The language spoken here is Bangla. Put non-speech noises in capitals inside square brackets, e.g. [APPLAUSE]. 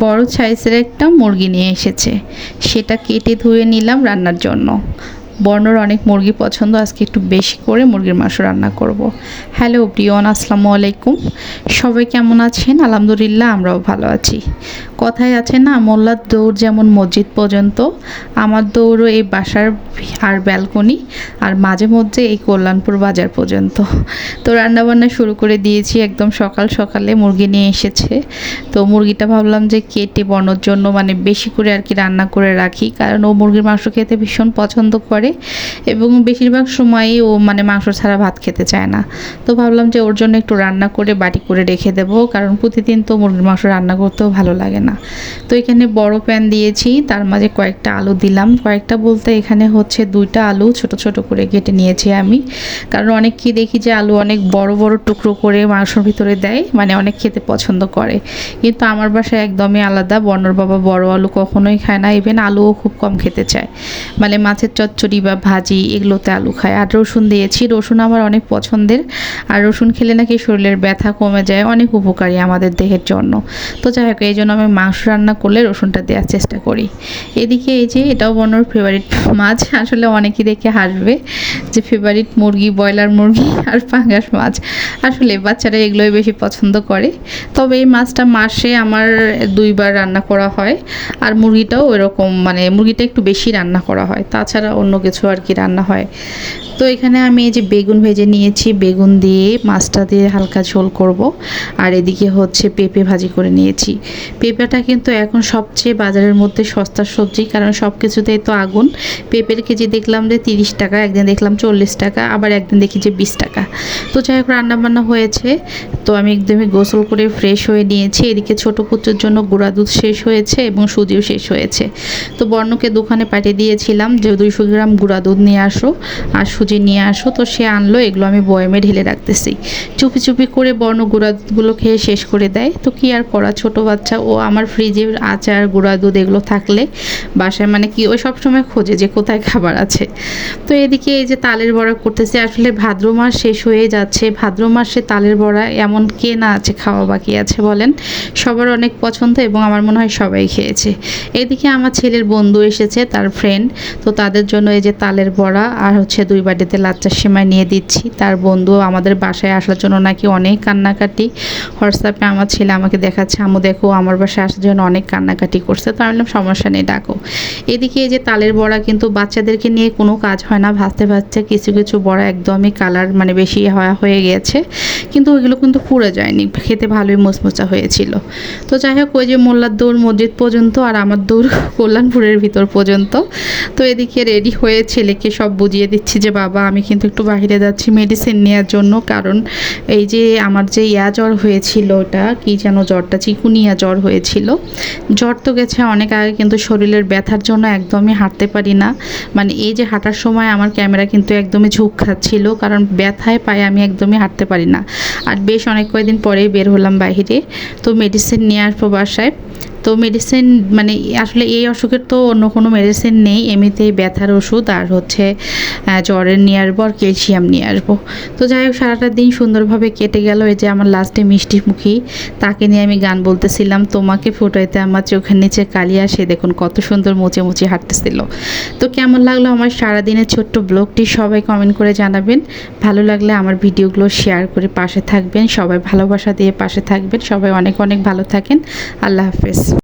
বড় সাইজের একটা মুরগি নিয়ে এসেছে। সেটা কেটে ধুয়ে নিলাম রান্নার জন্য। বর্ণর অনেক মুরগি পছন্দ, আজকে একটু বেশি করে মুরগির মাংস রান্না করব। হ্যালো প্রিয়ন আসসালামু আলাইকুম। সবাই কেমন আছেন? আলহামদুলিল্লাহ আমরাও ভালো আছি। কথায় আছে না, মোল্লার দৌড় যেমন মসজিদ পর্যন্ত, আমার দৌড়ও এই বাসার আর ব্যালকনি আর মাঝে মধ্যে এই কল্যাণপুর বাজার পর্যন্ত। তো রান্নাবান্না শুরু করে দিয়েছি, একদম সকাল সকালে মুরগি নিয়ে এসেছে। তো মুরগিটা ভাবলাম যে কেটে বনোর জন্য মানে বেশি করে আর কি রান্না করে রাখি, কারণ ও মুরগির মাংস খেতে ভীষণ পছন্দ করে। এবং বেশিরভাগ সময়ই ও মানে মাংস ছাড়া ভাত খেতে চায় না। তো ভাবলাম যে ওর জন্য একটু রান্না করে বাটি করে রেখে দেবো, কারণ প্রতিদিন তো মুরগির মাংস রান্না করতেও ভালো লাগে না। তো এখানে বড় প্যান দিয়েছি, তার মাঝে কয়েকটা আলু দিলাম। কয়েকটা বলতে এখানে হচ্ছে দুইটা আলু ছোট ছোট করে কেটে নিয়েছি আমি, কারণ অনেককেই দেখি যে আলু অনেক বড় বড় টুকরো করে মাংসর ভিতরে দেয় মানে অনেক খেতে পছন্দ করে। কিন্তু আমার বাসায় একদমই আলাদা, বর্ণর বাবা বড় আলু কখনোই খায় না ইভেন আলুও খুব কম খেতে চায়। মানে মাছের চচ্চড়ি বা ভাজি, এগুলোতে আলু খায়। আর রসুন দিয়েছি। রসুন আমার অনেক পছন্দের। আর রসুন খেলে নাকি শরীরের ব্যথা কমে যায়। অনেক উপকারী আমাদের দেহের জন্য। তো যাই হোক, এই জন্য আমি মাংস রান্না করলে রসুনটা দেওয়ার চেষ্টা করি। এদিকে এই যে, এটাও বনর ফেভারিট মাছ। আসলে অনেকেই দেখে হাসবে যে ফেভারিট মুরগি, ব্রয়লার মুরগি আর পাঙ্গাস মাছ। আসলে বাচ্চারা এগুলোই বেশি পছন্দ করে। তবে এই মাছটা মাসে আমার দুইবার রান্না করা হয়। আর মুরগিটাও এরকম মানে মুরগিটা একটু বেশি রান্না করা হয়। তাছাড়া অন্য কিছু আর কি রান্না হয়। তো এখানে আমি এই যে বেগুন ভেজে নিয়েছি, বেগুন দিয়ে মাছটা দিয়ে হালকা ঝোল করব। আর এদিকে হচ্ছে পেঁপে ভাজি করে নিয়েছি। পেঁপেটা কিন্তু এখন সবচেয়ে বাজারের মধ্যে সস্তা সবজি, কারণ সব কিছুতেই তো আগুন। পেঁপের কেজি দেখলাম যে তিরিশ টাকা, একদিন দেখলাম চল্লিশ টাকা, আবার একদিন দেখি যে বিশ টাকা। তো যাই হোক রান্নাবান্না হয়েছে। তো আমি একদমই গোসল করে ফ্রেশ হয়ে নিয়েছি। এদিকে ছোটো কুচুর জন্য গুঁড়া দুধ শেষ হয়েছে এবং সুজিও শেষ হয়েছে। তো বর্ণকে দোকানে পাঠিয়ে দিয়েছিলাম যে, দুইশো গ্রাম গুঁড়া দুধ নিয়ে আসো আর সুজি নিয়ে আসো। তো সে আনলো, এগুলো আমি বয়মে ঢেলে রাখতেছি। চুপি চুপি করে বর্ণ গুঁড়া দুধগুলো খেয়ে শেষ করে দেয়। তো কি আর করা, ছোট বাচ্চা, ও আমার ফ্রিজে আচার, গুঁড়া দুধ এগুলো থাকলে বাসায় মানে কি ওই সবসময় খোঁজে যে কোথায় খাবার আছে। তো এদিকে এই যে তালের বড়া করতেছে, আসলে ভাদ্র মাস শেষ হয়ে যাচ্ছে। ভাদ্র মাসে তালের বড়া এমন কে না আছে খাওয়া বাকি আছে বলেন। সবার অনেক পছন্দ এবং আমার মনে হয় সবাই খেয়েছে। এদিকে আমার ছেলের বন্ধু এসেছে, তার ফ্রেন্ড তো তাদের জন্য এই যে তালের বড়া আর হচ্ছে দুই বাটিতে লাচ্চার সেমাই নিয়ে দিচ্ছি। তার বন্ধু আমাদের বাসায় আসার জন্য নাকি অনেক কান্নাকাটি। হোয়াটসঅ্যাপে আমার ছেলে আমাকে দেখাচ্ছে আমু দেখো, আমার বাসায় আসার জন্য অনেক কান্নাকাটি করছে। তো আমি সমস্যা নেই, ডাকো। এদিকে এই যে তালের বড়া কিন্তু বাচ্চাদেরকে নিয়ে কোনো কাজ হয় না। ভাজতে ভাজতে কিছু কিছু বড়া একদমই কালার মানে বেশি হয়ে গিয়েছে কিন্তু ওইগুলো কিন্তু পুড়ে যায়নি, খেতে ভালোই মোচমোচা হয়েছিল। তো যাই হোক, ওই যে মোল্লার দৌড় মসজিদ পর্যন্ত আর আমার দৌড় [LAUGHS] কল্যাণপুরের ভিতর পর্যন্ত। তো এদিকে রেডি হয়ে ছেলেকে সব বুঝিয়ে দিচ্ছি যে, বাবা, আমি কিন্তু একটু বাইরে যাচ্ছি মেডিসিন নেওয়ার জন্য। কারণ এই যে আমার যে ইয়া জ্বর হয়েছিল ওটা, কি যেন জ্বরটা, চিকুনিয়া জ্বর হয়েছিল। জ্বর তো গেছে অনেক আগে, কিন্তু শরীরের ব্যথার জন্য একদমই হাঁটতে পারি না। মানে এই যে হাঁটার সময় আমার ক্যামেরা কিন্তু একদমই ঝুঁক খাচ্ছিল, কারণ ব্যথায় পায়ে আমি একদমই হাঁটতে পারি না। আর বেশ অনেক কয়েকদিন পরেই বের হলাম বাইরে। তো মেডিসিন নেওয়ার আসব বাসায়। তো মেডিসিন মানে আসলে এই অসুখের তো অন্য কোনো মেডিসিন নেই। এমনিতেই ব্যথার ওষুধ আর হচ্ছে জ্বরের নিয়ে আসব আর ক্যালসিয়াম নিয়ে আসব। তো যাই হোক, সারাটা দিন সুন্দরভাবে কেটে গেল এই যে আমার লাস্টে মিষ্টি মুখী তাকে নিয়ে আমি গান বলতেছিলাম, তোমাকে ফোটাইতে আমার চোখের নিচে কালি আসে। দেখুন কত সুন্দর মুচে মুচে হাঁটতেছিল। তো কেমন লাগল আমার সারাদিনের ছোট্ট ব্লগটি সবাই কমেন্ট করে জানাবেন। ভালো লাগলে আমার ভিডিওগুলো শেয়ার করে পাশে থাকবেন। সবাই ভালোবাসা দিয়ে পাশে থাকবেন। সবাই অনেক অনেক ভালো থাকেন। আল্লাহ হাফেজ।